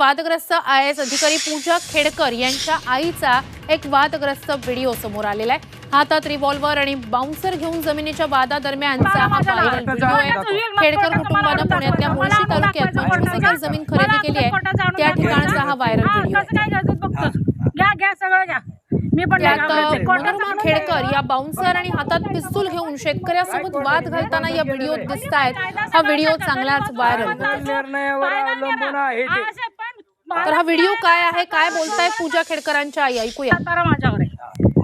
वादग्रस्त I S अधिकारी पूजा खेडकर यांच्या आईचा एक वादग्रस्त व्हिडिओ समोर आलेला आहे. हातात रिव्हॉल्व्हर आणि बाउन्सर घेऊन जमिनीच्या वादादरम्यानचा हा व्हायरल व्हिडिओ आहे. खेडकर कुटुंबानं पुण्यातल्या मुळशी तालुक्यात पंचवीस एकर जमीन खरेदी केली आहे. त्या ठिकाणचा हा व्हायरल व्हिडिओ खेडकर या बाउन्सर आणि हातात पिस्तूल घेऊन शेतकऱ्यासोबत वाद घालताना या? व्हिडिओत दिसत आहेत हा व्हिडिओ चांगलाच व्हायरल तर हा व्हिडिओ काय आहे? काय बोलताय पूजा खेडकरांच्या आई? ऐकूया. सात बारा माझ्यावर आहे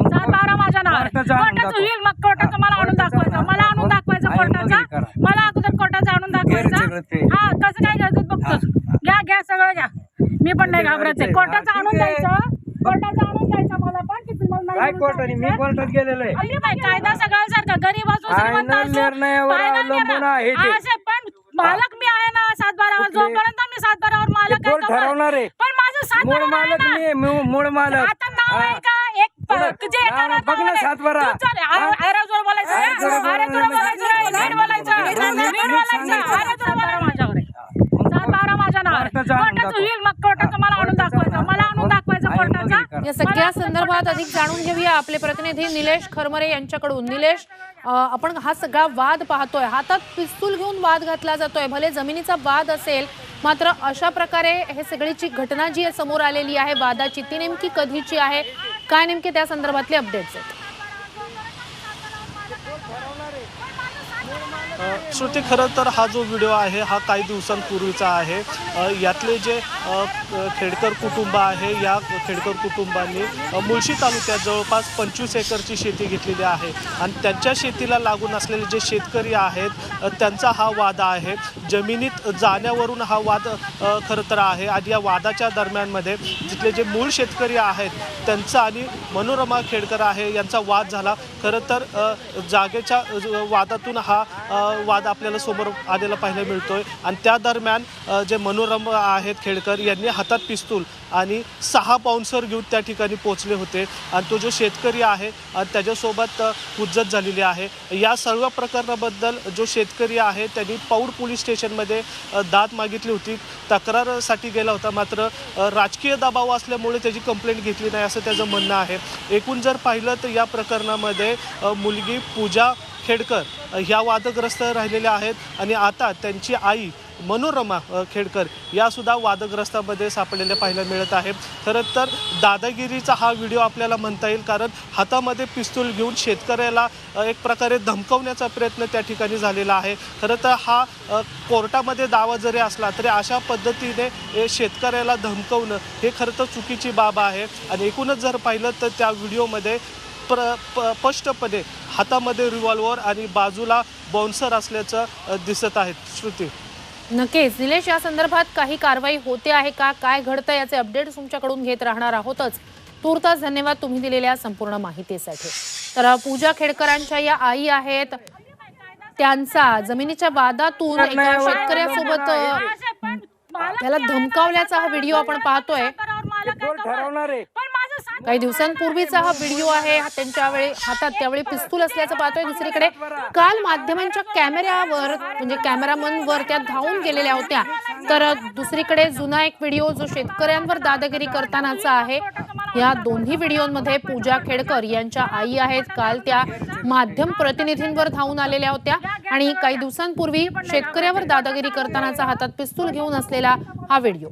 सात बारा माझ्या नावावर. आहे. कोर्टाचं आणून कोर्टाचं दाखव. होईल मग कोर्टाचं मला आणून दाखवायचं. मला आणून दाखवायचं आणि मग कोर्टाचा करा. मला अगोदर कोर्टाचं आणून ते. दाखवायचं. हा कसं काय घ्यायचं बघतोस. घ्या घ्या सगळं घ्या. मी पण नाही घाबरायचे हा, कोर्टाचं ठीक आणून आहे. द्यायचं. कोर्टाचं आणून द्यायचं मला पण की तुम्हाला नाही काय म्हणून कोर्टाने? मी. कोर्टात गेलेलो आहे. अरे बाई, कायदा सगळ्यासारखा. गरीब असो श्रीमंत Final निर्णयावर अवलंबून. आहे ते. असे पण मालक जोपर्यंत मी सात बारावर मालक आहे ठरवणार आहे? पण माझं सात मूळ मालक. मी मूळ- मूळ मालक आता नाव आहे हा. का एक प- बघ, तुझे एका नाव नावावर बघ ना आहे. सातबारा. तू चाल, आ- हा? अरे जोर बोलायचं अरे रे. जोर अरे बोलायचं जोर बोलायचं रे. नाही. नीट बोलायचं. नाही, नीट नाही, नीट बोलायचं. सांगायचं. अरे जोर बारा माझ्यावर आहे. सात बारा माझ्या नावावर आहे. कोर्टाचं आणून कोर्टाचं दाखव. होईल मग कोर्टाचं मला आणून दाखवायचं मला आणून दाखवायचं आणि मग हे कोर्टाचा करा. या सगळ्या संदर्भात अधिक जाणून घेऊया आपले प्रतिनिधी निलेश खरमरे यांच्याकडून निलेश आपण हा सगळा वाद पाहतोय. हातात पिस्तूल घेऊन वाद घातला जातोय. भले जमिनीचा वाद असेल मात्र अशा प्रकारे हे सगळीची घटना जी आहे समोर आलेली आहे वादाची ती नेमकी कधीची आहे? काय नेमके त्या संदर्भातले अपडेट्स आहेत? श्रुती खरं तर हा जो व्हिडिओ आहे हा काही दिवसांपूर्वीचा आहे. यातले जे खेडकर कुटुंब आहे या खेडकर कुटुंबांनी मुळशी तालुक्यात जवळपास पंचवीस एकरची शेती घेतलेली आहे. आणि त्यांच्या शेतीला लागून असलेले जे शेतकरी आहेत त्यांचा हा वाद आहे. जमिनीत जाण्यावरून हा वाद खरं तर आहे. आणि या वादाच्या दरम्यानमध्ये जिथले जे मूळ शेतकरी आहेत त्यांचा आणि मनोरमा खेडकर आहे यांचा वाद झाला. खरं तर जागेच्या वादातून हा वाद आपल्याला समोर आलेला पाहायला मिळतोय. आणि त्या दरम्यान जे मनोरम आहेत खेडकर यांनी हातात पिस्तूल आणि सहा पाऊन्सर घेऊन त्या ठिकाणी पोहोचले होते. आणि तो जो शेतकरी आहे आणि त्याच्यासोबत कुज्जत झालेली आहे. या सर्व प्रकरणाबद्दल जो शेतकरी आहे त्यांनी पौड पोलीस स्टेशनमध्ये दाद मागितली होती. तक्रारसाठी गेला होता. मात्र राजकीय दबाव असल्यामुळे त्याची कंप्लेंट घेतली नाही असं त्याचं म्हणणं आहे. एकूण जर पाहिलं तर या प्रकरणामध्ये मुलगी पूजा खेडकर ह्या वादग्रस्त राहिलेल्या आहेत आणि आता त्यांची आई मनोरमा खेडकर या सुद्धा वादग्रस्तामध्ये सापडलेल्या पाहायला मिळत आहे. खरं तर दादागिरीचा हा व्हिडिओ आपल्याला म्हणता येईल कारण हातामध्ये पिस्तूल घेऊन शेतकऱ्याला एक प्रकारे धमकवण्याचा प्रयत्न त्या ठिकाणी झालेला आहे. खरं तर हा कोर्टामध्ये दावा जरी असला तरी अशा पद्धतीने शेतकऱ्याला धमकवणं हे खरं तर चुकीची बाब आहे. आणि एकूणच जर पाहिलं तर त्या व्हिडिओमध्ये प्र प स्पष्टपणे हातामध्ये रिव्हॉल्वर आणि बाजूला बाउन्सर असल्याचं दिसत आहेत. श्रुती. नक्कीच. निलेश या संदर्भात काही कारवाई होते आहे का? काय घडतं याचे अपडेट्स तुमच्याकडून घेत राहणार आहोतच. तूर्तास धन्यवाद तुम्ही दिलेल्या संपूर्ण माहितीसाठी. तर पूजा खेडकरांच्या या आई आहेत. त्यांचा जमिनीच्या वादातून एका शेतकऱ्यासोबत त्याला धमकावल्याचा हा व्हिडिओ आपण पाहतोय. काही दिवसांपूर्वीचा हा व्हिडिओ आहे. हा त्यांच्या वेळी हातात त्यावेळी पिस्तूल असल्याचं पाहतोय. दुसरीकडे काल माध्यमांच्या कॅमेऱ्यावर म्हणजे कॅमेरामनवर त्या धावून गेलेल्या होत्या. तर दुसरीकडे जुना एक व्हिडिओ जो शेतकऱ्यांवर दादागिरी करतानाचा आहे या दोन्ही व्हिडिओमध्ये पूजा खेडकर यांच्या आई आहेत. काल त्या माध्यम प्रतिनिधींवर धावून आलेल्या होत्या आणि काही दिवसांपूर्वी शेतकऱ्यावर दादागिरी करतानाचा हातात पिस्तूल घेऊन असलेला हा व्हिडिओ.